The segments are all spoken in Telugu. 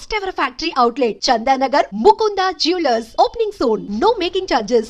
First ever factory outlet, Chandanagar, Mukunda Jewelers. Opening soon. No making charges.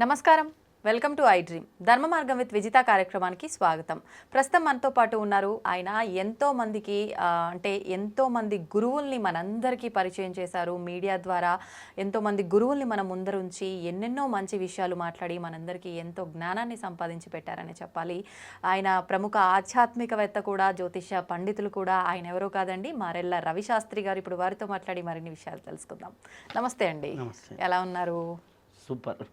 నమస్కారం వెల్కమ్ టు ఐ డ్రీమ్. ధర్మ మార్గం విత్ విజిత కార్యక్రమానికి స్వాగతం. ప్రస్తుతం మనతో పాటు ఉన్నారు ఆయన. ఎంతో మందికి అంటే ఎంతో మంది గురువుల్ని మనందరికీ పరిచయం చేశారు. మీడియా ద్వారా ఎంతో మంది గురువుల్ని మన ముందరుంచి ఎన్నెన్నో మంచి విషయాలు మాట్లాడి మనందరికీ ఎంతో జ్ఞానాన్ని సంపాదించి పెట్టారని చెప్పాలి. ఆయన ప్రముఖ ఆధ్యాత్మికవేత్త కూడా జ్యోతిష పండితులు కూడా. ఆయన ఎవరో కాదండి మారెల్ల రవిశాస్త్రి గారు ఇప్పుడు వారితో మాట్లాడి మరిన్ని విషయాలు తెలుసుకుందాం. నమస్తే అండి. ఎలా ఉన్నారు? సూపర్.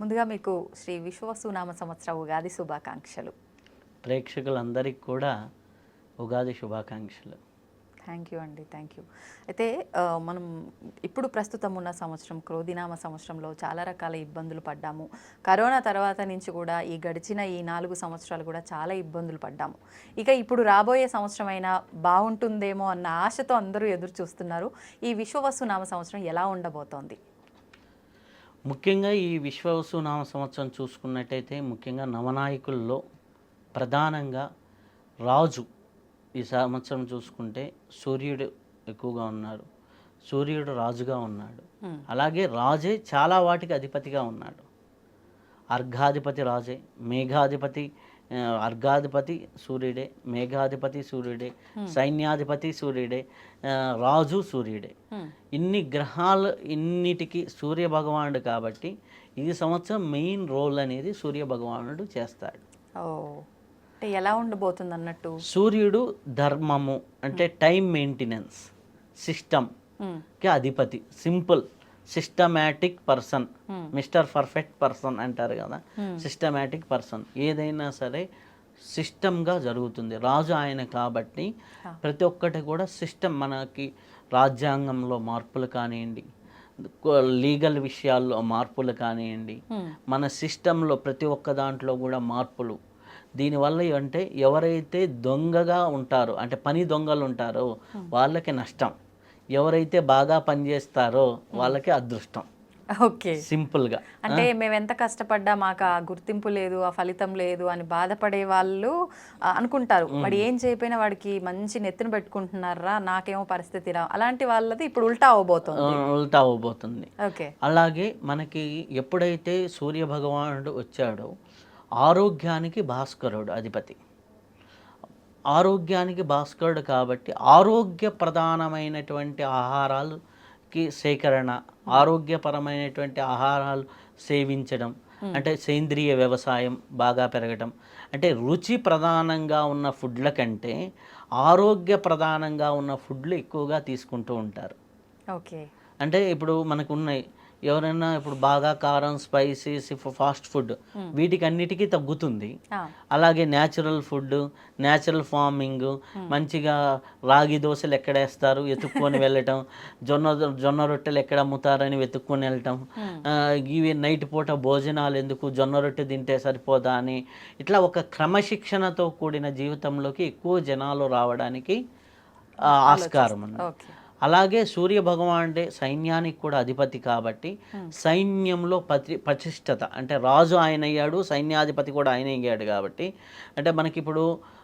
ముందుగా మీకు శ్రీ విశ్వవసునామ సంవత్సర ఉగాది శుభాకాంక్షలు. ప్రేక్షకులందరికీ కూడా ఉగాది శుభాకాంక్షలు. థ్యాంక్ యూ అండి థ్యాంక్ యూ. అయితే మనం ఇప్పుడు ప్రస్తుతం ఉన్న సంవత్సరం క్రోధినామ సంవత్సరంలో చాలా రకాల ఇబ్బందులు పడ్డాము. కరోనా తర్వాత నుంచి కూడా ఈ గడిచిన ఈ నాలుగు సంవత్సరాలు కూడా చాలా ఇబ్బందులు పడ్డాము. ఇక ఇప్పుడు రాబోయే సంవత్సరం అయినా బాగుంటుందేమో అన్న ఆశతో అందరూ ఎదురు చూస్తున్నారు ఈ విశ్వవసునామ సంవత్సరం ఎలా ఉండబోతోంది? ముఖ్యంగా ఈ విశ్వవసునామ సంవత్సరం చూసుకున్నట్టయితే ముఖ్యంగా నవనాయకుల్లో ప్రధానంగా రాజు ఈ సంవత్సరం చూసుకుంటే సూర్యుడు ఎక్కువగా ఉన్నాడు. సూర్యుడు రాజుగా ఉన్నాడు. అలాగే రాజే చాలా వాటికి అధిపతిగా ఉన్నాడు. అర్ఘాధిపతి రాజే మేఘాధిపతి అర్ఘాధిపతి సూర్యుడే మేఘాధిపతి సూర్యుడే సైన్యాధిపతి సూర్యుడే రాజు సూర్యుడే. ఇన్ని గ్రహాలు ఇన్నిటికి సూర్య భగవానుడు కాబట్టి ఈ సంవత్సరం మెయిన్ రోల్ అనేది సూర్య భగవానుడు చేస్తాడు అంటే ఎలా ఉండబోతుంది అన్నట్టు సూర్యుడు ధర్మము అంటే టైం మెయింటెనెన్స్ సిస్టమ్ Hmm. కి అధిపతి simple. Systematic person mister perfect person అంటారు కదా. Systematic person. ఏదైనా సరే సిస్టమ్గా జరుగుతుంది. రాజు ఆయన కాబట్టి ప్రతి ఒక్కటి కూడా సిస్టమ్ మనకి రాజ్యాంగంలో మార్పులు కానివ్వండి లీగల్ విషయాల్లో మార్పులు కానివ్వండి Hmm. మన సిస్టంలో ప్రతి ఒక్క దాంట్లో కూడా మార్పులు. దీనివల్ల అంటే ఎవరైతే దొంగగా ఉంటారో అంటే పని దొంగలు ఉంటారో వాళ్ళకి నష్టం. ఎవరైతే బాగా పనిచేస్తారో వాళ్ళకి అదృష్టం. ఓకే. సింపుల్గా. అంటే మేము ఎంత కష్టపడ్డా మాకు ఆ గుర్తింపు లేదు ఆ ఫలితం లేదు అని బాధపడే వాళ్ళు అనుకుంటారు. వాడు ఏం చేయకపోయినా వాడికి మంచి నెత్తిన పెట్టుకుంటున్నారా నాకేమో పరిస్థితి రా అలాంటి వాళ్ళది ఇప్పుడు ఉల్టా అవబోతోంది. ఉల్టా అవ్వబోతుంది ఓకే. అలాగే మనకి ఎప్పుడైతే సూర్య భగవానుడు వచ్చాడో ఆరోగ్యానికి భాస్కరుడు అధిపతి. ఆరోగ్యానికి భాస్కరుడు కాబట్టి ఆరోగ్య ప్రధానమైనటువంటి ఆహారాలకి సేకరణ ఆరోగ్యపరమైనటువంటి ఆహారాలు సేవించడం అంటే సేంద్రియ వ్యవసాయం బాగా పెరగడం అంటే రుచి ప్రధానంగా ఉన్న ఫుడ్ల కంటే ఆరోగ్య ప్రధానంగా ఉన్న ఫుడ్లు ఎక్కువగా తీసుకుంటూ ఉంటారు. ఓకే. అంటే ఇప్పుడు మనకు ఉన్నాయి ఎవరైనా ఇప్పుడు బాగా కారం స్పైసీస్ ఫాస్ట్ ఫుడ్ వీటికి అన్నిటికీ తగ్గుతుంది. అలాగే న్యాచురల్ ఫుడ్ న్యాచురల్ ఫార్మింగ్ మంచిగా రాగి దోశలు ఎక్కడేస్తారు వెతుక్కొని వెళ్ళటం జొన్న జొన్న రొట్టెలు ఎక్కడ అమ్ముతారని వెతుక్కొని వెళ్ళటం. ఇవి నైట్ పూట భోజనాలు ఎందుకు జొన్న రొట్టె తింటే సరిపోదా అని ఇట్లా ఒక క్రమశిక్షణతో కూడిన జీవితంలోకి ఎక్కువ జనాలు రావడానికి ఆస్కారం ఉంది. ఓకే. అలాగే సూర్య భగవానుడే సైన్యానికి కూడా అధిపతి కాబట్టి సైన్యంలో పతి ప్రతిష్టత అంటే రాజు ఆయన అయ్యాడు సైన్యాధిపతి కూడా ఆయన అయ్యాడు కాబట్టి. అంటే మనకి ఇప్పుడు ఆ,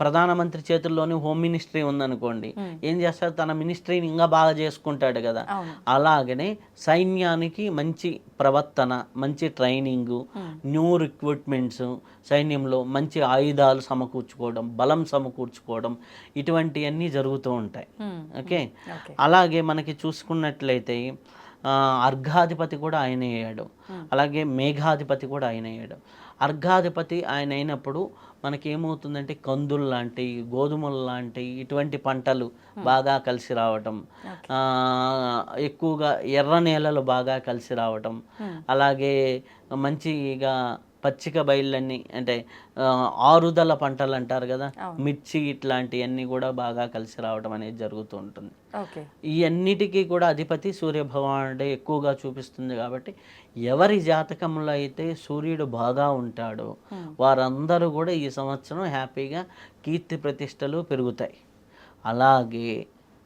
ప్రధానమంత్రి చేతుల్లోని హోమ్ మినిస్ట్రీ ఉందనుకోండి ఏం చేస్తాడు? తన మినిస్ట్రీని ఇంకా బాగా చేసుకుంటాడు కదా. అలాగనే సైన్యానికి మంచి ప్రవర్తన మంచి ట్రైనింగు న్యూ రిక్రూట్మెంట్స్ సైన్యంలో మంచి ఆయుధాలు సమకూర్చుకోవడం బలం సమకూర్చుకోవడం ఇటువంటివన్నీ జరుగుతూ ఉంటాయి. ఓకే? అలాగే మనకి చూసుకున్నట్లయితే అర్ఘాధిపతి కూడా ఆయన అయ్యాడు. అలాగే మేఘాధిపతి కూడా ఆయన అయ్యాడు. అర్ఘాధిపతి ఆయన అయినప్పుడు మనకి ఏమవుతుందంటే కందులు లాంటి గోధుమలు లాంటి ఇటువంటి పంటలు బాగా కలిసి రావటం. ఎక్కువగా ఎర్ర నేలలు బాగా కలిసి రావటం. అలాగే మంచిగా పచ్చిక బయళ్ళన్నీ అంటే ఆరుదల పంటలు అంటారు కదా మిర్చి ఇట్లాంటివన్నీ కూడా బాగా కలిసి రావడం అనేది జరుగుతూ ఉంటుంది. ఈ అన్నిటికీ కూడా అధిపతి సూర్య భగవానుడే ఎక్కువగా చూపిస్తుంది కాబట్టి ఎవరి జాతకంలో అయితే సూర్యుడు బాగా ఉంటాడో వారందరూ కూడా ఈ సంవత్సరం హ్యాపీగా కీర్తి ప్రతిష్టలు పెరుగుతాయి. అలాగే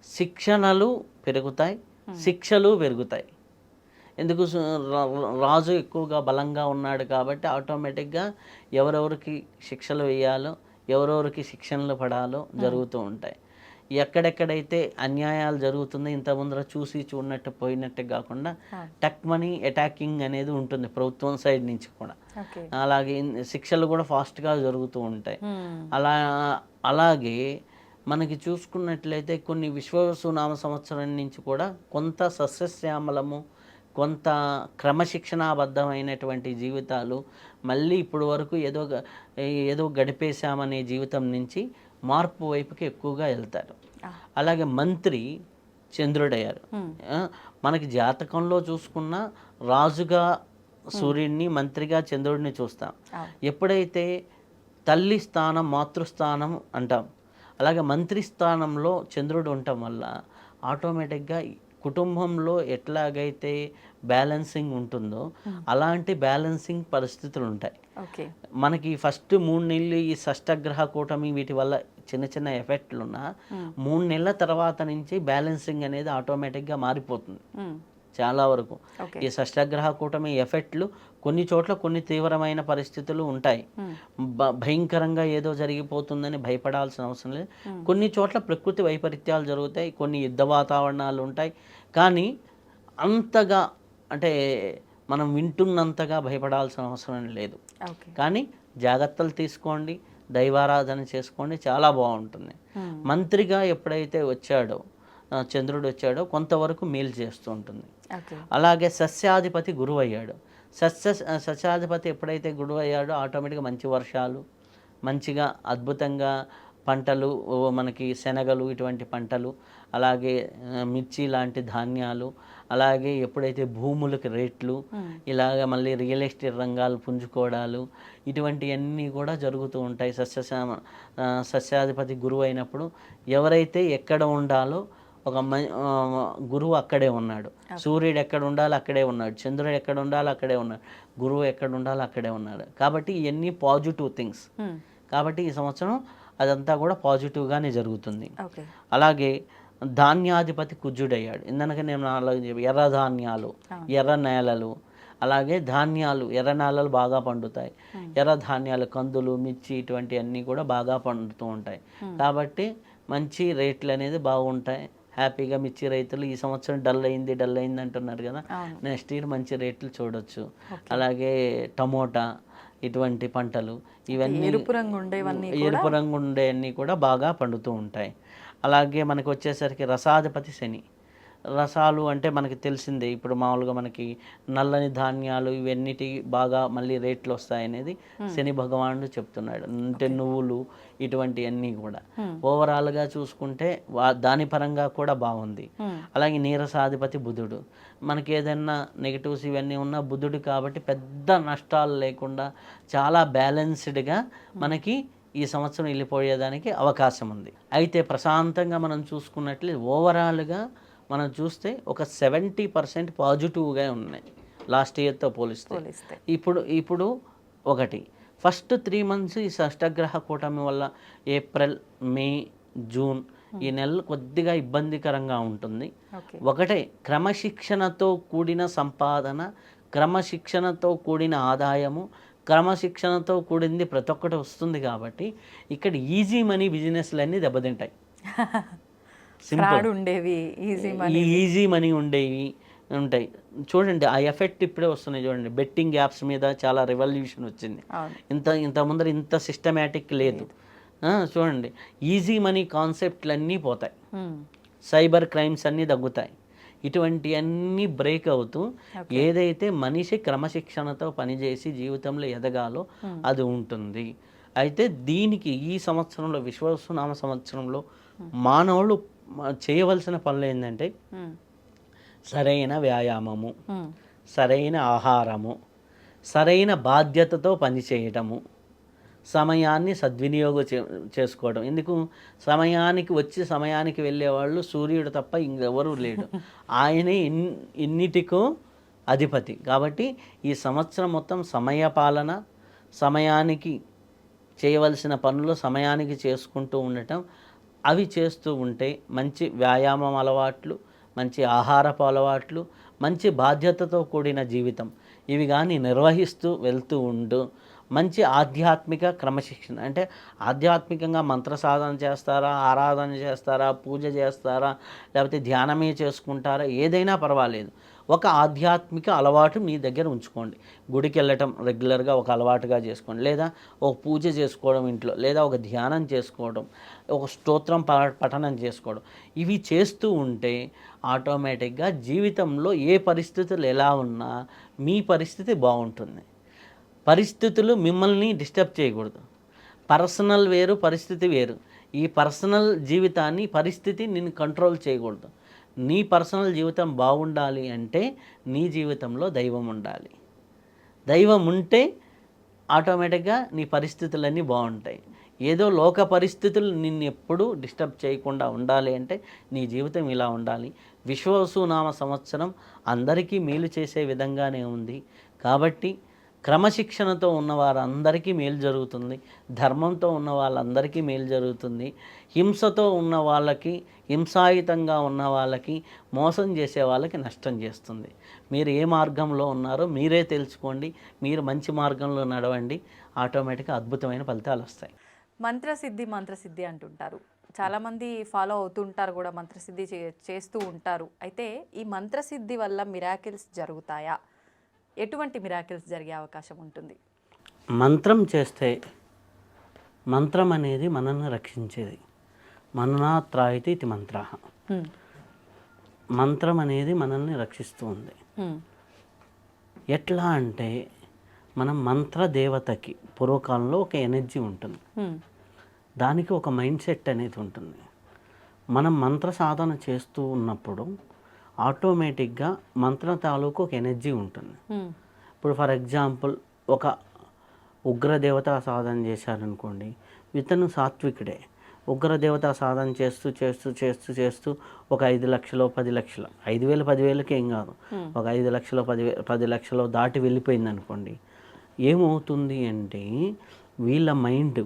శిక్షణలు పెరుగుతాయి శిక్షలు పెరుగుతాయి. ఎందుకు రాజు ఎక్కువగా బలంగా ఉన్నాడు కాబట్టి ఆటోమేటిక్గా ఎవరెవరికి శిక్షలు వేయాలో ఎవరెవరికి శిక్షణలు పడాలో జరుగుతూ ఉంటాయి. ఎక్కడెక్కడైతే అన్యాయాలు జరుగుతుందో ఇంత ముందర చూసి చూడనట్టు పోయినట్టు కాకుండా టక్ మనీ అటాకింగ్ అనేది ఉంటుంది ప్రభుత్వం సైడ్ నుంచి కూడా. అలాగే శిక్షలు కూడా ఫాస్ట్గా జరుగుతూ ఉంటాయి. అలా అలాగే మనకి చూసుకున్నట్లయితే కొన్ని విశ్వసునామ సంవత్సరం నుంచి కూడా కొంత సస్యశ్యామలము కొంత క్రమశిక్షణాబద్ధమైనటువంటి జీవితాలు మళ్ళీ ఇప్పుడు వరకు ఏదో ఏదో గడిపేశామనే జీవితం నుంచి మార్పు వైపుకి ఎక్కువగా వెళ్తారు. అలాగే మంత్రి చంద్రుడయ్యారు. మనకి జాతకంలో చూసుకున్న రాజుగా సూర్యుడిని మంత్రిగా చంద్రుడిని చూస్తాం. ఎప్పుడైతే తల్లి స్థానం మాతృస్థానం అంటాం అలాగే మంత్రి స్థానంలో చంద్రుడు ఉండటం వల్ల ఆటోమేటిక్గా కుటుంబంలో ఎట్లాగైతే బ్యాలెన్సింగ్ ఉంటుందో అలాంటి బ్యాలెన్సింగ్ పరిస్థితులు ఉంటాయి. మనకి ఫస్ట్ మూడు నెలలు ఈ షష్టగ్రహ కూటమి వీటి వల్ల చిన్న చిన్న ఎఫెక్ట్లు ఉన్నా మూడు నెలల తర్వాత నుంచి బ్యాలెన్సింగ్ అనేది ఆటోమేటిక్గా మారిపోతుంది. చాలా వరకు. ఈ షష్టగ్రహ కూటమి ఎఫెక్ట్లు కొన్ని చోట్ల కొన్ని తీవ్రమైన పరిస్థితులు ఉంటాయి. భయంకరంగా ఏదో జరిగిపోతుందని భయపడాల్సిన అవసరం లేదు. కొన్ని చోట్ల ప్రకృతి వైపరీత్యాలు జరుగుతాయి కొన్ని యుద్ధ వాతావరణాలు ఉంటాయి. కానీ అంతగా అంటే మనం వింటున్నంతగా భయపడాల్సిన అవసరం లేదు. కానీ జాగ్రత్తలు తీసుకోండి దైవారాధన చేసుకోండి చాలా బాగుంటుంది. మంత్రిగా ఎప్పుడైతే వచ్చాడో చంద్రుడు వచ్చాడో కొంతవరకు మేలు చేస్తూ ఉంటుంది. అలాగే సస్యాధిపతి గురువు అయ్యాడు సస్య సస్యాధిపతి ఎప్పుడైతే గురువు అయ్యాడో ఆటోమేటిక్గా మంచి వర్షాలు మంచిగా అద్భుతంగా పంటలు మనకి శనగలు ఇటువంటి పంటలు అలాగే మిర్చి లాంటి ధాన్యాలు అలాగే ఎప్పుడైతే భూములకు రేట్లు ఇలాగ మళ్ళీ రియల్ ఎస్టేట్ రంగాలు పుంజుకోవడాలు ఇటువంటివన్నీ కూడా జరుగుతూ ఉంటాయి. ఆ, సస్యాధిపతి గురువు అయినప్పుడు ఎవరైతే ఎక్కడ ఉండాలో ఒక గురువు అక్కడే ఉన్నాడు. సూర్యుడు ఎక్కడ ఉండాలో అక్కడే ఉన్నాడు. చంద్రుడు ఎక్కడ ఉండాలో అక్కడే ఉన్నాడు. గురువు ఎక్కడ ఉండాలో అక్కడే ఉన్నాడు. కాబట్టి ఇవన్నీ పాజిటివ్ థింగ్స్ కాబట్టి ఈ సంవత్సరం అదంతా కూడా పాజిటివ్గానే జరుగుతుంది. అలాగే ధాన్యాధిపతి కుజుడయ్యాడు. ఇందనక నేను చెప్పి ఎర్ర ధాన్యాలు ఎర్ర నేలలు అలాగే ధాన్యాలు ఎర్ర నేలలు బాగా పండుతాయి. ఎర్ర ధాన్యాలు కందులు మిర్చి ఇటువంటివన్నీ కూడా బాగా పండుతూ ఉంటాయి. కాబట్టి మంచి రేట్లు అనేది బాగుంటాయి. హ్యాపీగా మిర్చి రైతులు ఈ సంవత్సరం డల్ అయింది డల్ అయింది అంటున్నారు కదా. నెక్స్ట్ ఇయర్ మంచి రేట్లు చూడొచ్చు. అలాగే టమోటా ఇటువంటి పంటలు ఇవన్నీ ఎరుపు రంగు ఉండేవన్నీ ఎరుపు రంగు ఉండేవన్నీ కూడా బాగా పండుతూ ఉంటాయి. అలాగే మనకి వచ్చేసరికి రసాధిపతి శని. రసాలు అంటే మనకి తెలిసిందే. ఇప్పుడు మామూలుగా మనకి నల్లని ధాన్యాలు ఇవన్నిటి బాగా మళ్ళీ రేట్లు వస్తాయనేది శని భగవానుడు చెప్తున్నాడు. అంటే నువ్వులు ఇటువంటివన్నీ కూడా. ఓవరాల్గా చూసుకుంటే దాని పరంగా కూడా బాగుంది. అలాగే నీరసాధిపతి బుధుడు. మనకి ఏదైనా నెగిటివ్స్ ఇవన్నీ ఉన్నా బుధుడు కాబట్టి పెద్ద నష్టాలు లేకుండా చాలా బ్యాలెన్స్డ్గా మనకి ఈ సంవత్సరం వెళ్ళిపోయేదానికి అవకాశం ఉంది. అయితే ప్రశాంతంగా మనం చూసుకున్నట్లే ఓవరాల్గా మనం చూస్తే ఒక సెవెంటీ పర్సెంట్ పాజిటివ్గా ఉన్నాయి. లాస్ట్ ఇయర్తో పోలిస్తే. ఇప్పుడు ఇప్పుడు ఒకటి. ఫస్ట్ త్రీ మంత్స్ ఈ షష్టగ్రహ కూటమి వల్ల ఏప్రిల్ మే జూన్ ఈ నెలలు కొద్దిగా ఇబ్బందికరంగా ఉంటుంది. ఒకటే క్రమశిక్షణతో కూడిన సంపాదన క్రమశిక్షణతో కూడిన ఆదాయము క్రమశిక్షణతో కూడింది ప్రతి ఒక్కటి వస్తుంది కాబట్టి ఇక్కడ ఈజీ మనీ బిజినెస్లు అన్నీ దెబ్బతింటాయి. ఫ్రాడ్ ఉండేవి ఈజీ ఈ ఈజీ మనీ ఉండేవి ఉంటాయి. చూడండి ఆ ఎఫెక్ట్ ఇప్పుడే వస్తున్నాయి చూడండి. బెట్టింగ్ యాప్స్ మీద చాలా రెవల్యూషన్ వచ్చింది. ఇంత ఇంత ముందర ఇంత సిస్టమేటిక్ లేదు. చూడండి ఈజీ మనీ కాన్సెప్ట్లు అన్నీ పోతాయి. సైబర్ క్రైమ్స్ అన్నీ తగ్గుతాయి. ఇటువంటి అన్నీ బ్రేక్ అవుతూ ఏదైతే మనిషి క్రమశిక్షణతో పనిచేసి జీవితంలో ఎదగాలో అది ఉంటుంది. అయితే దీనికి ఈ సంవత్సరంలో విశ్వసునామ సంవత్సరంలో మానవులు చేయవలసిన పనులు ఏంటంటే. సరైన వ్యాయామము మ్మ్. సరైన ఆహారము సరైన బాధ్యతతో పనిచేయటము సమయాన్ని సద్వినియోగం చే చేసుకోవడం ఎందుకు సమయానికి వచ్చి సమయానికి వెళ్ళేవాళ్ళు సూర్యుడు తప్ప ఇంకెవరూ లేడు ఆయనే ఇన్ ఇన్నిటికో అధిపతి కాబట్టి ఈ సంవత్సరం మొత్తం సమయపాలన సమయానికి చేయవలసిన పనులు సమయానికి చేసుకుంటూ ఉండటం అవి చేస్తూ ఉంటే మంచి వ్యాయామం అలవాట్లు మంచి ఆహారపు అలవాట్లు మంచి బాధ్యతతో కూడిన జీవితం. ఇవి కానీ నిర్వహిస్తూ వెళ్తూ ఉంటూ మంచి ఆధ్యాత్మిక క్రమశిక్షణ. అంటే ఆధ్యాత్మికంగా మంత్ర సాధన చేస్తారా ఆరాధన చేస్తారా పూజ చేస్తారా లేకపోతే ధ్యానమే చేసుకుంటారా ఏదైనా పర్వాలేదు. ఒక ఆధ్యాత్మిక అలవాటు మీ దగ్గర ఉంచుకోండి. గుడికి వెళ్ళటం రెగ్యులర్గా ఒక అలవాటుగా చేసుకోండి. లేదా ఒక పూజ చేసుకోవడం ఇంట్లో లేదా ఒక ధ్యానం చేసుకోవడం ఒక స్తోత్రం ప- పఠనం చేసుకోవడం. ఇవి చేస్తూ ఉంటే ఆటోమేటిక్గా జీవితంలో ఏ పరిస్థితులు ఎలా ఉన్నా మీ పరిస్థితి బాగుంటుంది. పరిస్థితులు మిమ్మల్ని డిస్టర్బ్ చేయకూడదు. పర్సనల్ వేరు పరిస్థితి వేరు. ఈ పర్సనల్ జీవితాన్ని పరిస్థితి నేను కంట్రోల్ చేయకూడదు. నీ పర్సనల్ జీవితం బాగుండాలి అంటే నీ జీవితంలో దైవం ఉండాలి. దైవం ఉంటే ఆటోమేటిక్గా నీ పరిస్థితులన్నీ బాగుంటాయి. ఏదో లోక పరిస్థితులు నిన్ను ఎప్పుడూ డిస్టర్బ్ చేయకుండా ఉండాలి అంటే నీ జీవితం ఇలా ఉండాలి. విశ్వవసునామ సంవత్సరం అందరికీ మేలు చేసే విధంగానే ఉంది. కాబట్టి క్రమశిక్షణతో ఉన్న వారందరికీ మేలు జరుగుతుంది. ధర్మంతో ఉన్న వాళ్ళందరికీ మేలు జరుగుతుంది. హింసతో ఉన్న వాళ్ళకి హింసాయుతంగా ఉన్న వాళ్ళకి మోసం చేసే వాళ్ళకి నష్టం చేస్తుంది. మీరు ఏ మార్గంలో ఉన్నారో మీరే తెలుసుకోండి. మీరు మంచి మార్గంలో నడవండి. ఆటోమేటిక్గా అద్భుతమైన ఫలితాలు వస్తాయి. మంత్రసిద్ధి మంత్రసిద్ధి అంటుంటారు. చాలామంది ఫాలో అవుతుంటారు కూడా మంత్రసిద్ధి చే చేస్తూ ఉంటారు. అయితే ఈ మంత్రసిద్ధి వల్ల మిరాకిల్స్ జరుగుతాయా? ఎటువంటి మిరాకిల్స్ జరిగే అవకాశం ఉంటుంది మంత్రం చేస్తే మంత్రం అనేది మనల్ని రక్షించేది మననాత్రాయితి ఇది మంత్ర. మంత్రం అనేది మనల్ని రక్షిస్తూ ఉంది హ్మ్. ఎట్లా అంటే మనం మంత్ర దేవతకి పూర్వకాలంలో ఒక ఎనర్జీ ఉంటుంది. దానికి ఒక మైండ్ సెట్ అనేది ఉంటుంది మనం మంత్ర సాధన చేస్తూ ఉన్నప్పుడు ఆటోమేటిక్గా మంత్ర తాలూకు ఒక ఎనర్జీ ఉంటుంది. ఇప్పుడు ఫర్ ఎగ్జాంపుల్ ఒక ఉగ్రదేవత సాధన చేశారనుకోండి ఇతను సాత్వికుడే. ఉగ్రదేవత సాధన చేస్తూ చేస్తూ చేస్తూ చేస్తూ ఒక ఐదు లక్షలు పది లక్షలు ఐదు వేలు పదివేలకి ఏం కాదు. ఒక ఐదు లక్షలు పది పది లక్షలు దాటి వెళ్ళిపోయింది అనుకోండి ఏమవుతుంది అంటే వీళ్ళ మైండ్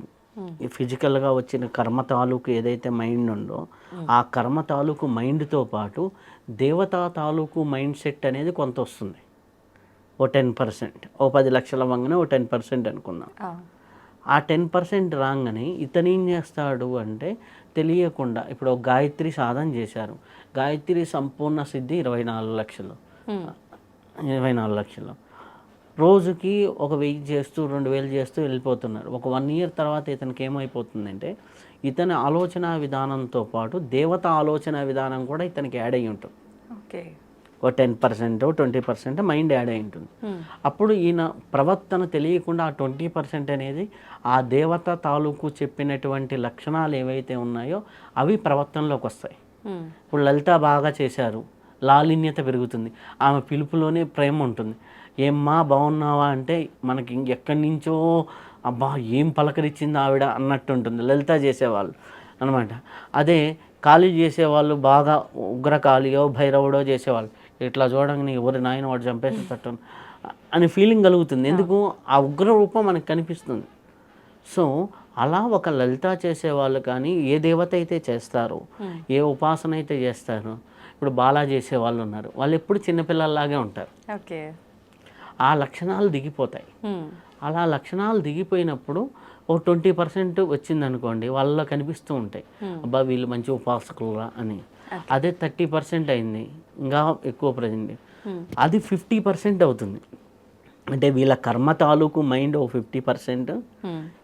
ఫిజికల్గా వచ్చిన కర్మ తాలూకు ఏదైతే మైండ్ ఉందో ఆ కర్మ తాలూకు మైండ్తో పాటు దేవతా తాలూకు మైండ్ సెట్ అనేది కొంత వస్తుంది. ఓ టెన్ పర్సెంట్ ఓ పది లక్షల వంగనే ఓ టెన్ పర్సెంట్ అనుకుందాం. ఆ. టెన్ పర్సెంట్ రాగానే ఇతను ఏం చేస్తాడు అంటే తెలియకుండా ఇప్పుడు ఒక గాయత్రి సాధన చేశారు. గాయత్రి సంపూర్ణ సిద్ధి ఇరవై నాలుగు లక్షలు. ఇరవై నాలుగు లక్షలు. రోజుకి ఒక వెయ్యి చేస్తూ రెండు వేలు చేస్తూ వెళ్ళిపోతున్నారు. ఒక వన్ ఇయర్ తర్వాత ఇతనికి ఏమైపోతుందంటే ఇతని ఆలోచన విధానంతో పాటు దేవత ఆలోచన విధానం కూడా ఇతనికి యాడ్ అయ్యి ఉంటుంది. ఓకే. ఒక ten percent twenty percent mind add అయి ఉంటుంది. అప్పుడు ఈయన ప్రవర్తన తెలియకుండా ఆ ట్వంటీ పర్సెంట్ అనేది ఆ దేవత తాలూకు చెప్పినటువంటి లక్షణాలు ఏవైతే ఉన్నాయో అవి ప్రవర్తనలోకి వస్తాయి. ఇప్పుడు లలిత బాగా చేశారు. లాలిన్యత పెరుగుతుంది. ఆమె పిలుపులోనే ప్రేమ ఉంటుంది. ఏమ్మా బాగున్నావా అంటే మనకి ఎక్కడి నుంచో అబ్బా ఏం పలకరించింది ఆవిడ అన్నట్టు ఉంటుంది. లలిత చేసేవాళ్ళు అనమాట అదే ఖాళీ చేసేవాళ్ళు బాగా ఉగ్రకాళియో భైరవుడో చేసేవాళ్ళు. ఇట్లా చూడంగానే ఎవరి నాయన వాడు చంపేసేటట్టు అని ఫీలింగ్ కలుగుతుంది. ఎందుకు? ఆ ఉగ్ర రూపం మనకు కనిపిస్తుంది. సో అలా ఒక లలిత చేసేవాళ్ళు కానీ ఏ దేవత అయితే చేస్తారో ఏ ఉపాసన అయితే చేస్తారు ఇప్పుడు బాలా చేసే వాళ్ళు ఉన్నారు. వాళ్ళు ఎప్పుడు చిన్నపిల్లల్లాగే ఉంటారు. ఓకే. ఆ లక్షణాలు దిగిపోతాయి. అలా లక్షణాలు దిగిపోయినప్పుడు ఓ ట్వంటీ పర్సెంట్ వచ్చిందనుకోండి వాళ్ళలో కనిపిస్తూ ఉంటాయి. అబ్బా వీళ్ళు మంచి ఉపాసకులురా అని. అదే. థర్టీ పర్సెంట్ అయింది ఇంకా ఎక్కువ ప్రజెంట్ అది ఫిఫ్టీ పర్సెంట్ అవుతుంది. అంటే వీళ్ళ కర్మ తాలూకు మైండ్ ఒక ఫిఫ్టీ పర్సెంట్.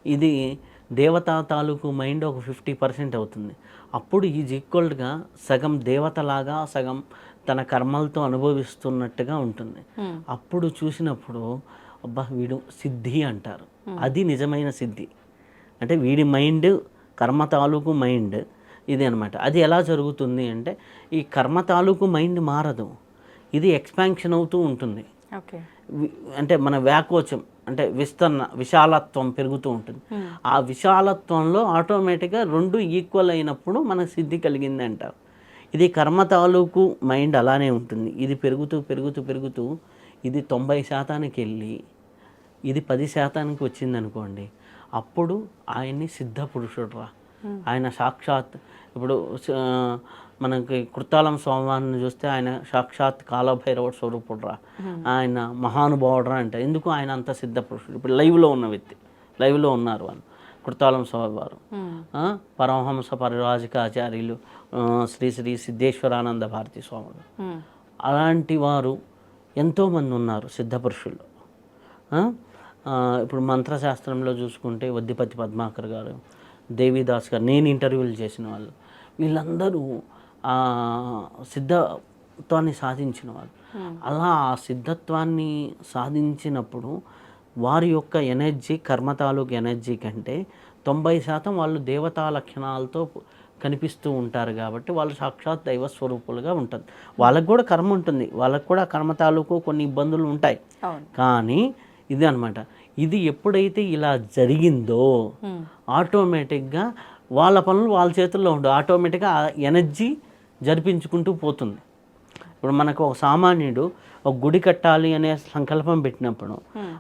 ఇది దేవత తాలూకు మైండ్ ఒక ఫిఫ్టీ పర్సెంట్ అవుతుంది. అప్పుడు ఈజ్ ఈక్వల్గా సగం దేవతలాగా సగం తన కర్మలతో అనుభవిస్తున్నట్టుగా ఉంటుంది. అప్పుడు చూసినప్పుడు అబ్బా వీడు సిద్ధి అంటారు. అది నిజమైన సిద్ధి. అంటే వీడి మైండ్ కర్మ తాలూకు మైండ్ ఇది అనమాట అది ఎలా జరుగుతుంది అంటే ఈ కర్మ తాలూకు మైండ్ మారదు. ఇది ఎక్స్పాన్షన్ అవుతూ ఉంటుంది. అంటే మన వ్యాకోచం అంటే విస్తరణ విశాలత్వం పెరుగుతూ ఉంటుంది. ఆ విశాలత్వంలో ఆటోమేటిక్గా రెండు ఈక్వల్ అయినప్పుడు మనకు సిద్ధి కలిగింది అంటారు ఇది కర్మ తాలూకు మైండ్ అలానే ఉంటుంది. ఇది పెరుగుతూ పెరుగుతూ పెరుగుతూ ఇది తొంభై శాతానికి వెళ్ళి ఇది పది శాతానికి వచ్చిందనుకోండి అప్పుడు ఆయన్ని సిద్ధ పురుషుడు రా ఆయన సాక్షాత్ ఇప్పుడు మనకి కృతాలం స్వామివారిని చూస్తే ఆయన సాక్షాత్ కాలభైరవ స్వరూపుడురా. ఆయన మహానుభావుడురా అంటే. ఎందుకు ఆయన అంత సిద్ధ పురుషుడు? ఇప్పుడు లైవ్లో ఉన్న వ్యక్తి లైవ్లో ఉన్నారు వాళ్ళు కృతాలం స్వామివారు. పరమహంస పరిరాజకాచార్యులు శ్రీ శ్రీ సిద్ధేశ్వరానంద భారతి స్వాములు. అలాంటి వారు ఎంతోమంది ఉన్నారు సిద్ధపురుషులు ఆ? ఆ, ఇప్పుడు మంత్రశాస్త్రంలో చూసుకుంటే వద్దిపతి పద్మాకర్ గారు దేవిదాస్ గారు నేను ఇంటర్వ్యూలు చేసిన వాళ్ళు వీళ్ళందరూ సిద్ధత్వాన్ని సాధించిన వాళ్ళు. అలా ఆ సిద్ధత్వాన్ని సాధించినప్పుడు వారి యొక్క ఎనర్జీ కర్మ తాలూకు ఎనర్జీ కంటే తొంభై శాతం వాళ్ళు దేవతా లక్షణాలతో కనిపిస్తూ ఉంటారు కాబట్టి వాళ్ళు సాక్షాత్ దైవ స్వరూపులుగా ఉంటుంది. వాళ్ళకు కూడా కర్మ ఉంటుంది. వాళ్ళకు కూడా కర్మ తాలూకు కొన్ని ఇబ్బందులు ఉంటాయి. కానీ ఇది అనమాట ఇది ఎప్పుడైతే ఇలా జరిగిందో ఆటోమేటిక్గా వాళ్ళ పనులు వాళ్ళ చేతుల్లో ఉండవు ఆటోమేటిక్గా ఎనర్జీ జరిపించుకుంటూ పోతుంది. ఇప్పుడు మనకు ఒక సామాన్యుడు ఒక గుడి కట్టాలి అనే సంకల్పం పెట్టినప్పుడు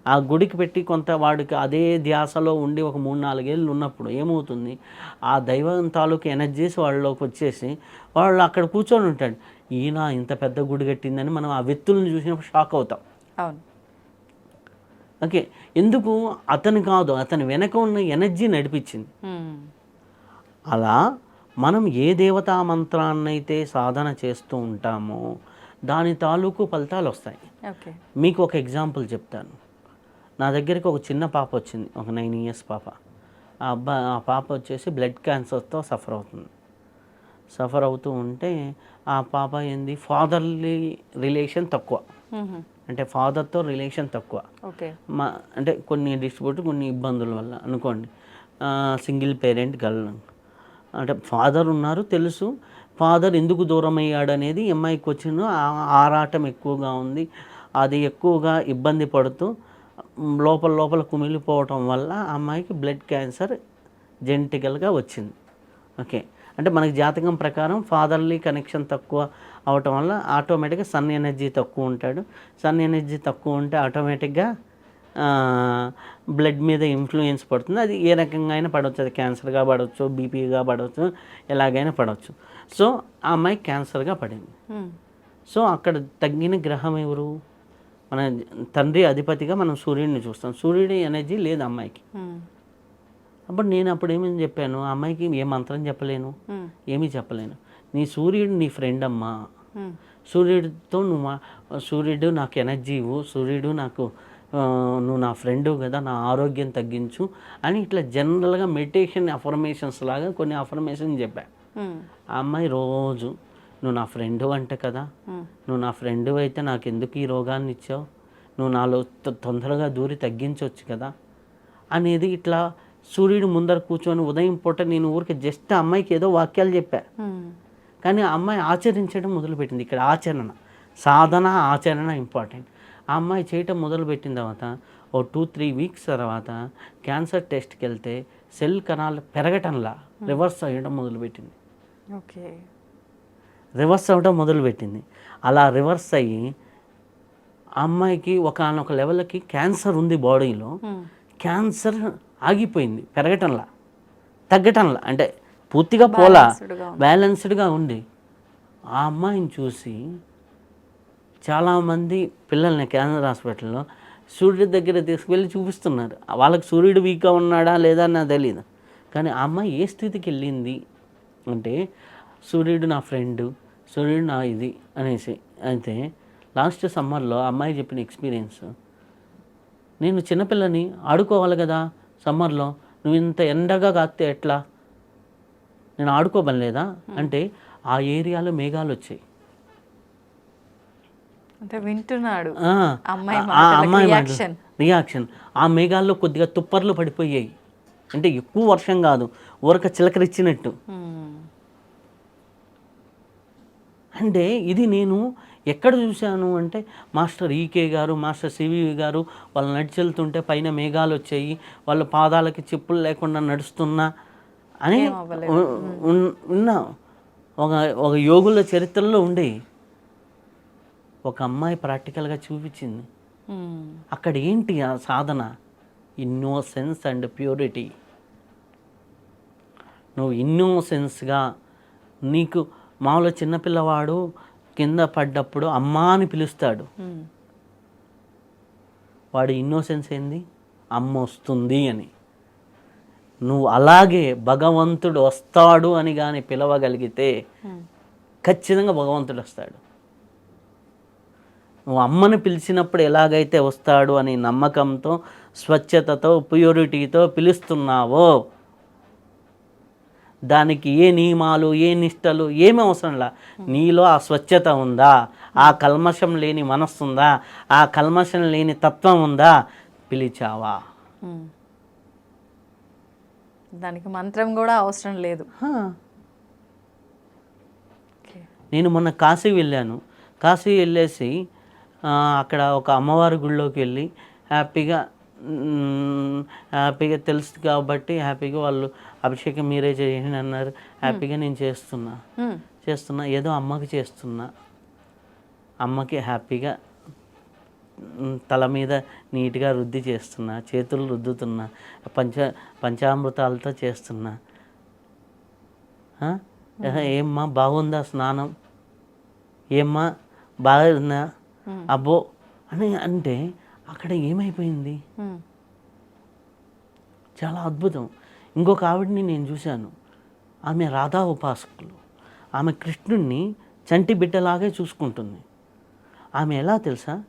ఆ గుడికి పెట్టి కొంత వాడికి అదే ధ్యాసలో ఉండి ఒక మూడు నాలుగేళ్ళు ఉన్నప్పుడు ఏమవుతుంది? ఆ దైవం తాలూకు ఎనర్జీస్ వాళ్ళలోకి వచ్చేసి వాళ్ళు అక్కడ కూర్చొని ఉంటాడు ఈయన ఇంత పెద్ద గుడి కట్టిందని మనం ఆ వ్యక్తులను చూసినప్పుడు షాక్ అవుతాం. అవును. ఓకే. ఎందుకు? అతను కాదు. అతని వెనక ఉన్న ఎనర్జీ నడిపించింది. అలా మనం ఏ దేవతా మంత్రాన్నైతే సాధన చేస్తూ ఉంటామో దాని తాలూకు ఫలితాలు వస్తాయి. మీకు ఒక ఎగ్జాంపుల్ చెప్తాను. నా దగ్గరికి ఒక చిన్న పాప వచ్చింది ఒక నైన్ ఇయర్స్ పాప. ఆ అబ్బా ఆ పాప వచ్చేసి బ్లడ్ క్యాన్సర్తో సఫర్ అవుతుంది. సఫర్ అవుతూ ఉంటే ఆ పాప ఏంది ఫాదర్లీ రిలేషన్ తక్కువ. అంటే ఫాదర్తో రిలేషన్ తక్కువ. ఓకే. మా అంటే కొన్ని డిస్ట్రిబ్యూట్ కొన్ని ఇబ్బందుల వల్ల. అనుకోండి సింగిల్ పేరెంట్ గర్ల్. అంటే ఫాదర్ ఉన్నారు తెలుసు. ఫాదర్ ఎందుకు దూరం అయ్యాడు అనేది అమ్మాయికి వచ్చిన ఆ- ఆరాటం ఎక్కువగా ఉంది. అది ఎక్కువగా ఇబ్బంది పడుతూ లోపల లోపల కుమిలిపోవటం వల్ల అమ్మాయికి బ్లడ్ క్యాన్సర్ జెంటికల్గా వచ్చింది. ఓకే. అంటే మనకి జాతకం ప్రకారం ఫాదర్లీ కనెక్షన్ తక్కువ అవటం వల్ల ఆటోమేటిక్గా సన్ ఎనర్జీ తక్కువ ఉంటాడు. సన్ ఎనర్జీ తక్కువ ఉంటే ఆటోమేటిక్గా బ్లడ్ మీద ఇన్ఫ్లుయెన్స్ పడుతుంది. అది ఏ రకంగా అయినా పడవచ్చు. అది క్యాన్సర్గా పడవచ్చు బీపీగా పడవచ్చు ఎలాగైనా పడవచ్చు. సో ఆ అమ్మాయి క్యాన్సర్గా పడింది. సో అక్కడ తగ్గిన గ్రహం ఎవరు మన తండ్రి అధిపతిగా మనం సూర్యుడిని చూస్తాం సూర్యుడి ఎనర్జీ లేదు అమ్మాయికి మ్మ్. అప్పుడు నేను అప్పుడు ఏమని చెప్పాను ఆ అమ్మాయికి ఏ మంత్రం చెప్పలేను. ఏమీ చెప్పలేను నీ సూర్యుడు నీ ఫ్రెండ్ అమ్మా మ్మ్. సూర్యుడితో నువ్వు సూర్యుడు నాకు ఎనర్జీ ఇవ్వు సూర్యుడు నాకు నువ్వు నా ఫ్రెండ్ కదా నా ఆరోగ్యం తగ్గించు అని ఇట్లా జనరల్గా మెడిటేషన్ అఫర్మేషన్స్ లాగా కొన్ని అఫర్మేషన్ చెప్పా మ్మ్. ఆ అమ్మాయి రోజు నువ్వు నా ఫ్రెండ్ అంట కదా. నువ్వు నా ఫ్రెండ్ అయితే నాకు ఎందుకు ఈ రోగాన్ని ఇచ్చావు? నువ్వు నాలో తొ- తొందరగా దూరి తగ్గించవచ్చు కదా. అనేది ఇట్లా సూర్యుడు ముందర కూర్చొని ఉదయం పూట నేను ఊరికి జస్ట్ అమ్మాయికి ఏదో వాక్యాలు చెప్పా. కానీ ఆ అమ్మాయి ఆచరించడం మొదలుపెట్టింది. ఇక్కడ ఆచరణ సాధన ఆచరణ ఇంపార్టెంట్. ఆ అమ్మాయి చేయటం మొదలుపెట్టిన తర్వాత ఓ టూ త్రీ వీక్స్ తర్వాత క్యాన్సర్ టెస్ట్కి వెళ్తే సెల్ కణాలు పెరగటంలా రివర్స్ అయ్యడం మొదలుపెట్టింది. ఓకే. రివర్స్ అవ్వడం మొదలుపెట్టింది. అలా రివర్స్ అయ్యి అమ్మాయికి ఒకనొక లెవెల్కి క్యాన్సర్ ఉంది బాడీలో. క్యాన్సర్ ఆగిపోయింది పెరగటంలా తగ్గటంలా అంటే పూర్తిగా పోలా బ్యాలెన్స్డ్గా ఉంది. ఆ అమ్మాయిని చూసి చాలామంది పిల్లల్ని క్యాన్సర్ హాస్పిటల్లో సూర్యుడి దగ్గర తీసుకువెళ్ళి చూపిస్తున్నారు. వాళ్ళకి సూర్యుడు వీక్గా ఉన్నాడా లేదా నాకు తెలియదు కానీ ఆ అమ్మాయి ఏ స్థితికి వెళ్ళింది? అంటే సూర్యుడు నా ఫ్రెండ్ సూర్యుడు నా ఇది అనేసి. అయితే లాస్ట్ సమ్మర్లో అమ్మాయి చెప్పిన ఎక్స్పీరియన్స్ నేను చిన్నపిల్లని ఆడుకోవాలి కదా సమ్మర్లో నువ్వు ఇంత ఎండగా కాస్తే ఎట్లా? నేను ఆడుకోబలేదా అంటే ఆ ఏరియాలో మేఘాలు వచ్చాయి. అంటే వింటున్నాడు అమ్మాయి. రియాక్షన్. ఆ మేఘాల్లో కొద్దిగా తుప్పర్లు పడిపోయాయి. అంటే ఎక్కువ వర్షం కాదు ఊరక చిలకరిచ్చినట్టు మ్మ్. అంటే ఇది నేను ఎక్కడ చూశాను అంటే మాస్టర్ ఈకే గారు మాస్టర్ సివివి గారు వాళ్ళు నడిచి వెళ్తుంటే పైన మేఘాలు వచ్చాయి వాళ్ళ పాదాలకి చెప్పులు లేకుండా నడుస్తున్నా అని ఏం అవ్వలేదు. ఉ- ఉన్- విన్నా ఒక ఒక యోగుల చరిత్రలో ఉండే. ఒక అమ్మాయి ప్రాక్టికల్గా చూపించింది. అక్కడ ఏంటి ఆ సాధన? Innocence and purity. నువ్వు ఇన్నోసెన్స్గా నీకు మామూలు చిన్నపిల్లవాడు కింద పడ్డప్పుడు అమ్మా అని పిలుస్తాడు. వాడి ఇన్నోసెన్స్ ఏంది అమ్మ వస్తుంది అని నువ్వు అలాగే భగవంతుడు వస్తాడు అని కానీ పిలవగలిగితే. ఖచ్చితంగా భగవంతుడు వస్తాడు నువ్వు అమ్మని పిలిచినప్పుడు ఎలాగైతే వస్తాడు అని నమ్మకంతో స్వచ్ఛతతో ప్యూరిటీతో పిలుస్తున్నావో దానికి ఏ నియమాలు ఏ నిష్టలు ఏమీ అవసరంలా నీలో ఆ స్వచ్ఛత ఉందా? ఆ కల్మషం లేని మనస్సు ఉందా? ఆ కల్మషం లేని తత్వం ఉందా? పిలిచావా. దానికి మంత్రం కూడా అవసరం లేదు. నేను మొన్న కాశీ వెళ్ళాను. కాశీ వెళ్ళేసి అక్కడ ఒక అమ్మవారి గుళ్ళోకి వెళ్ళి హ్యాపీగా హ్యాపీగా తెలుసు కాబట్టి హ్యాపీగా వాళ్ళు అభిషేకం మీరే చేయండి అన్నారు. హ్యాపీగా నేను చేస్తున్నా. ఉమ్. చేస్తున్నా. ఏదో అమ్మకి చేస్తున్నా. అమ్మకి హ్యాపీగా తల మీద నీట్గా రుద్ది చేస్తున్నా. చేతులు రుద్దుతున్నా. పంచ పంచామృతాలతో చేస్తున్నా. ఆ? ఏమ్మా బాగుందా స్నానం? ఏమ్మా బాగుందా? అబ్బో అని అంటే అక్కడ ఏమైపోయింది. చాలా అద్భుతం. ఇంకొక ఆవిడని నేను చూశాను. ఆమె రాధా ఉపాసకులు. ఆమె కృష్ణుణ్ణి చంటి బిడ్డలాగే చూసుకుంటుంది. ఆమె ఎలా తెలుసా.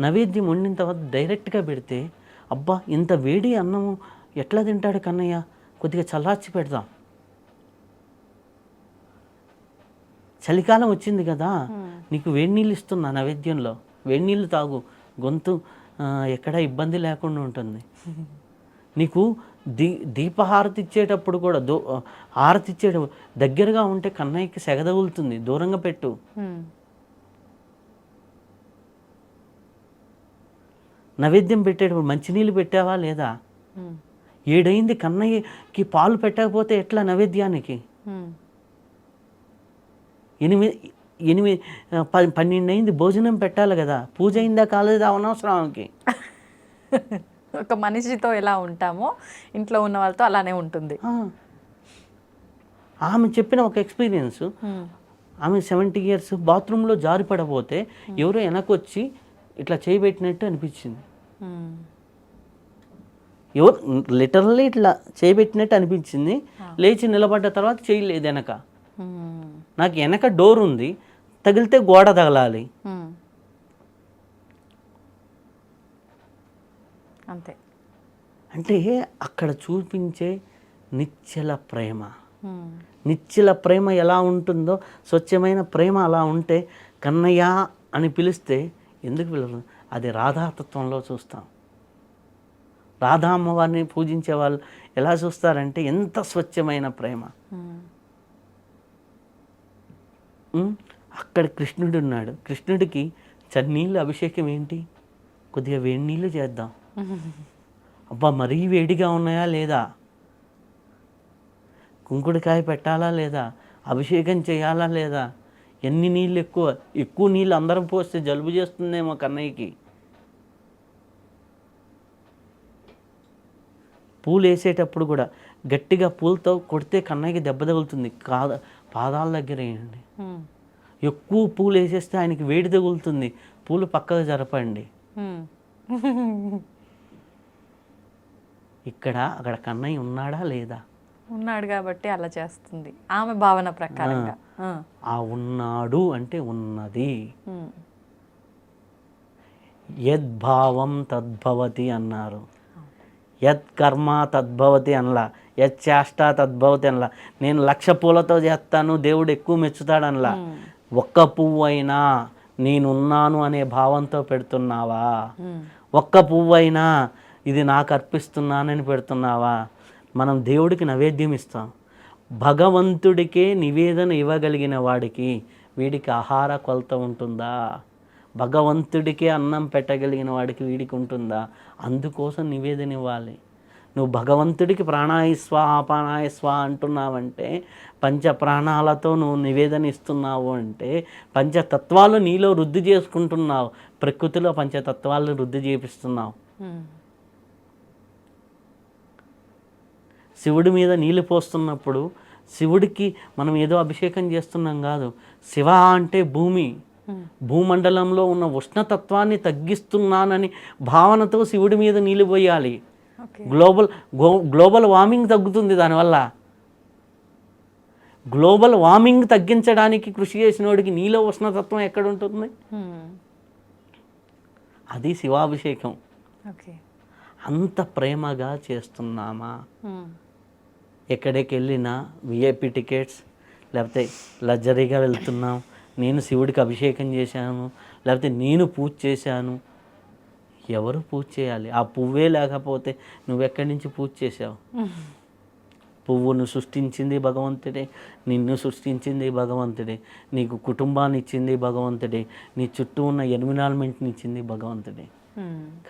నైవేద్యం వండిన తర్వాత డైరెక్ట్గా పెడితే అబ్బా ఇంత వేడి అన్నము ఎట్లా తింటాడు కన్నయ్య? కొద్దిగా చల్లార్చి పెడదాం. చలికాలం వచ్చింది కదా. నీకు వేడి నీళ్ళు ఇస్తున్నా నైవేద్యంలో. వేడి నీళ్ళు తాగు. గొంతు ఎక్కడ ఇబ్బంది లేకుండా ఉంటుంది. నీకు దీ దీపహారతి ఇచ్చేటప్పుడు కూడా దో హారతి ఇచ్చేటప్పుడు దగ్గరగా ఉంటే కన్నయ్యకి సెగ తగులుతుంది. దూరంగా పెట్టు. నైవేద్యం పెట్టేటప్పుడు మంచినీళ్ళు పెట్టావా లేదా. ఏడైంది కన్నయ్యకి పాలు పెట్టకపోతే ఎట్లా నైవేద్యానికి. ఎనిమిది ఎనిమిది పన్నెండు అయింది భోజనం పెట్టాలి కదా. పూజ అయిందా కాలేదా? అనవసరం ఆమెకి. ఒక మనిషితో ఎలా ఉంటామో ఇంట్లో ఉన్న వాళ్ళతో అలానే ఉంటుంది. ఆమె చెప్పిన ఒక ఎక్స్పీరియన్స్. ఆమె సెవెంటీ ఇయర్స్ బాత్రూంలో జారి పడబోతే ఎవరో వెనకొచ్చి ఇట్లా చేయబెట్టినట్టు అనిపించింది. ఎవరు లిటరల్లీ ఇట్లా చేయబెట్టినట్టు అనిపించింది లేచి నిలబడ్డ తర్వాత చేయలేదు వెనక. నాకు వెనక డోర్ ఉంది తగిలితే గోడ తగలాలి అంతే. అంటే అక్కడ చూపించే నిశ్చల ప్రేమ. ఉమ్. నిశ్చల ప్రేమ ఎలా ఉంటుందో స్వచ్ఛమైన ప్రేమ అలా ఉంటే కన్నయ్య అని పిలిస్తే ఎందుకు పిలవరు? అది రాధాతత్వంలో చూస్తాం. రాధా అమ్మవారిని పూజించే వాళ్ళు ఎలా చూస్తారంటే ఎంత స్వచ్ఛమైన ప్రేమ? అక్కడ కృష్ణుడు ఉన్నాడు కృష్ణుడికి చన్నీళ్ళు అభిషేకం ఏంటి? కొద్దిగా వేడి నీళ్ళు చేద్దాం. అబ్బా మరీ వేడిగా ఉన్నాయా లేదా? కుంకుడుకాయ పెట్టాలా లేదా? అభిషేకం చేయాలా లేదా? ఎన్ని నీళ్ళు ఎక్కువ? ఎక్కువ నీళ్ళు అందరం పోస్తే జలుబు చేస్తుందేమో కన్నయ్యకి. పూలు వేసేటప్పుడు కూడా గట్టిగా పూలతో కొడితే కన్నయ్యకి దెబ్బ తగులుతుంది. కాద పాదాల దగ్గర వేయండి. ఎక్కువ పూలు వేసేస్తే ఆయనకి వేడి తగులుతుంది. పూలు పక్కకు జరపండి. ఇక్కడ అక్కడ కన్నయ్య ఉన్నాడా లేదా? ఉన్నాడు కాబట్టి అలా చేస్తుంది. ఆమె భావన ప్రకారంగా. ఆ. ఉన్నాడు అంటే ఉన్నది. యద్భావం తద్భవతి అన్నారు. యత్ కర్మ తద్భవతి అనలా. యత్ చేష్ట తద్భవతి అనలా. నేను లక్ష పూలతో చేస్తాను దేవుడు ఎక్కువ మెచ్చుతాడు అనలా. ఒక్క పువ్వు అయినా నేనున్నాను అనే భావంతో పెడుతున్నావా. ఒక్క పువ్వు అయినా ఇది నాకు అర్పిస్తున్నానని పెడుతున్నావా? మనం దేవుడికి నైవేద్యం ఇస్తాం. భగవంతుడికే నివేదన ఇవ్వగలిగిన వాడికి వీడికి ఆహార కొలత ఉంటుందా? భగవంతుడికే అన్నం పెట్టగలిగిన వాడికి వీడికి ఉంటుందా? అందుకోసం నివేదన ఇవ్వాలి. నువ్వు భగవంతుడికి ప్రాణాయస్వ ఆపానాయస్వ అంటున్నావంటే పంచ ప్రాణాలతో నువ్వు నివేదన ఇస్తున్నావు అంటే పంచతత్వాలు నీలో వృద్ధి చేసుకుంటున్నావు. ప్రకృతిలో పంచతత్వాలు వృద్ధి చేపిస్తున్నావు. శివుడి మీద నీళ్ళు పోస్తున్నప్పుడు శివుడికి మనం ఏదో అభిషేకం చేస్తున్నాం కాదు. శివ అంటే భూమి. భూమండలంలో ఉన్న ఉష్ణతత్వాన్ని తగ్గిస్తున్నానని భావనతో శివుడి మీద నీళ్ళు పోయాలి. గ్లోబల్ గ్లోబల్ వార్మింగ్ తగ్గుతుంది దానివల్ల. గ్లోబల్ వార్మింగ్ తగ్గించడానికి కృషి చేసినోడికి నీలో ఉష్ణతత్వం ఎక్కడ ఉంటుంది అది శివాభిషేకం. అంత ప్రేమగా చేస్తున్నామా? ఎక్కడికి వెళ్ళినా విఐపి టికెట్స్ లేకపోతే లగ్జరీగా వెళ్తున్నాం నేను శివుడికి అభిషేకం చేశాను లేకపోతే నేను పూజ చేశాను. ఎవరు పూజ చేయాలి? ఆ పువ్వే లేకపోతే నువ్వెక్కడి నుంచి పూజ చేసావు పువ్వును సృష్టించింది భగవంతుడే నిన్ను సృష్టించింది భగవంతుడే నీకు కుటుంబాన్ని ఇచ్చింది భగవంతుడే నీ చుట్టూ ఉన్న ఎన్విరాన్మెంట్ని ఇచ్చింది భగవంతుడే.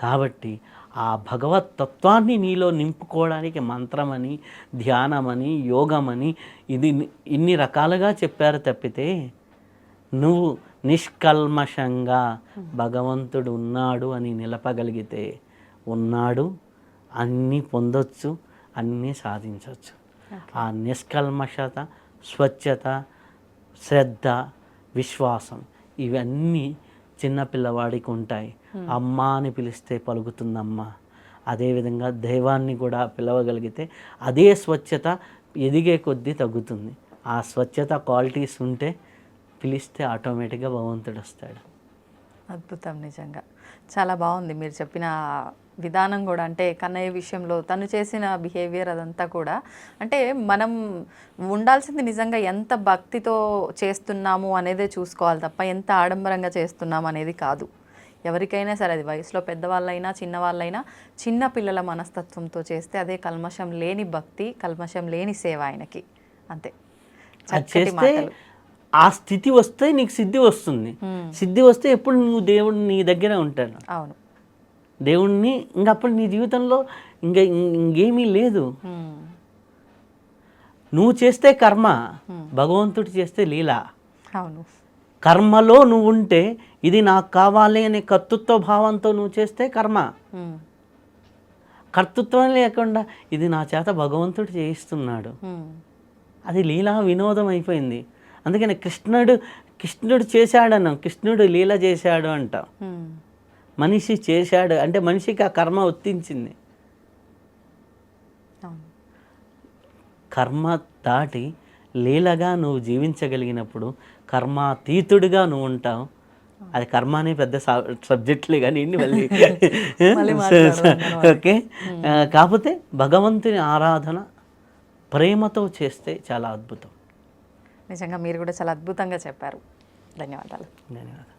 కాబట్టి ఆ భగవత్ తత్వాన్ని నీలో నింపుకోవడానికి మంత్రమని ధ్యానమని యోగమని ఇది ఇన్ని రకాలుగా చెప్పారు తప్పితే నువ్వు నిష్కల్మషంగా భగవంతుడు ఉన్నాడు అని నిలపగలిగితే ఉన్నాడు అన్నీ పొందొచ్చు అన్నీ సాధించవచ్చు ఆ నిష్కల్మషత స్వచ్ఛత శ్రద్ధ విశ్వాసం ఇవన్నీ చిన్నపిల్లవాడికి ఉంటాయి. అమ్మ అని పిలిస్తే పలుకుతుందమ్మ. అదేవిధంగా దైవాన్ని కూడా పిలవగలిగితే అదే స్వచ్ఛత ఎదిగే కొద్దీ తగ్గుతుంది. ఆ స్వచ్ఛత క్వాలిటీస్ ఉంటే పిలిస్తే ఆటోమేటిక్గా భగవంతుడు వస్తాడు. అద్భుతం నిజంగా. చాలా బాగుంది మీరు చెప్పిన విధానం కూడా. అంటే కన్నయ్య విషయంలో తను చేసిన బిహేవియర్ అదంతా కూడా. అంటే మనం ఉండాల్సింది నిజంగా ఎంత భక్తితో చేస్తున్నాము అనేదే చూసుకోవాలి తప్ప ఎంత ఆడంబరంగా చేస్తున్నాం అనేది కాదు. ఎవరికైనా సరే అది వయసులో పెద్దవాళ్ళైనా చిన్నవాళ్ళైనా చిన్న పిల్లల మనస్తత్వంతో చేస్తే అదే కల్మషం లేని భక్తి కల్మషం లేని సేవ ఆయనకి. అంతే. చేస్తే ఆ స్థితి వస్తే నీకు సిద్ధి వస్తుంది. సిద్ధి వస్తే ఎప్పుడు నువ్వు దేవుడు నీ దగ్గర ఉంటాడు అవును. దేవుణ్ణి ఇంకప్పుడు నీ జీవితంలో ఇంకా ఇంకేమీ లేదు. నువ్వు చేస్తే కర్మ భగవంతుడు చేస్తే లీల. అవును. కర్మలో నువ్వు ఉంటే ఇది నాకు కావాలి అనే కర్తృత్వ భావంతో నువ్వు చేస్తే కర్మ. కర్తృత్వం లేకుండా ఇది నా చేత భగవంతుడు చేయిస్తున్నాడు. అది లీలా వినోదం అయిపోయింది అందుకని కృష్ణుడు కృష్ణుడు చేశాడను కృష్ణుడు లీల చేశాడు అంటాం. మనిషి చేశాడు అంటే మనిషికి ఆ కర్మ వర్తించింది అవును కర్మ దాటి లీలగా నువ్వు జీవించగలిగినప్పుడు కర్మాతీతుడిగా నువ్వు ఉంటావు అది కర్మ అనే పెద్ద సబ్జెక్టులే కానీ ఇన్ని మళ్ళీ. ఓకే. కాకపోతే భగవంతుని ఆరాధన ప్రేమతో చేస్తే చాలా అద్భుతం. నిజంగా మీరు కూడా చాలా అద్భుతంగా చెప్పారు. ధన్యవాదాలు. ధన్యవాదాలు.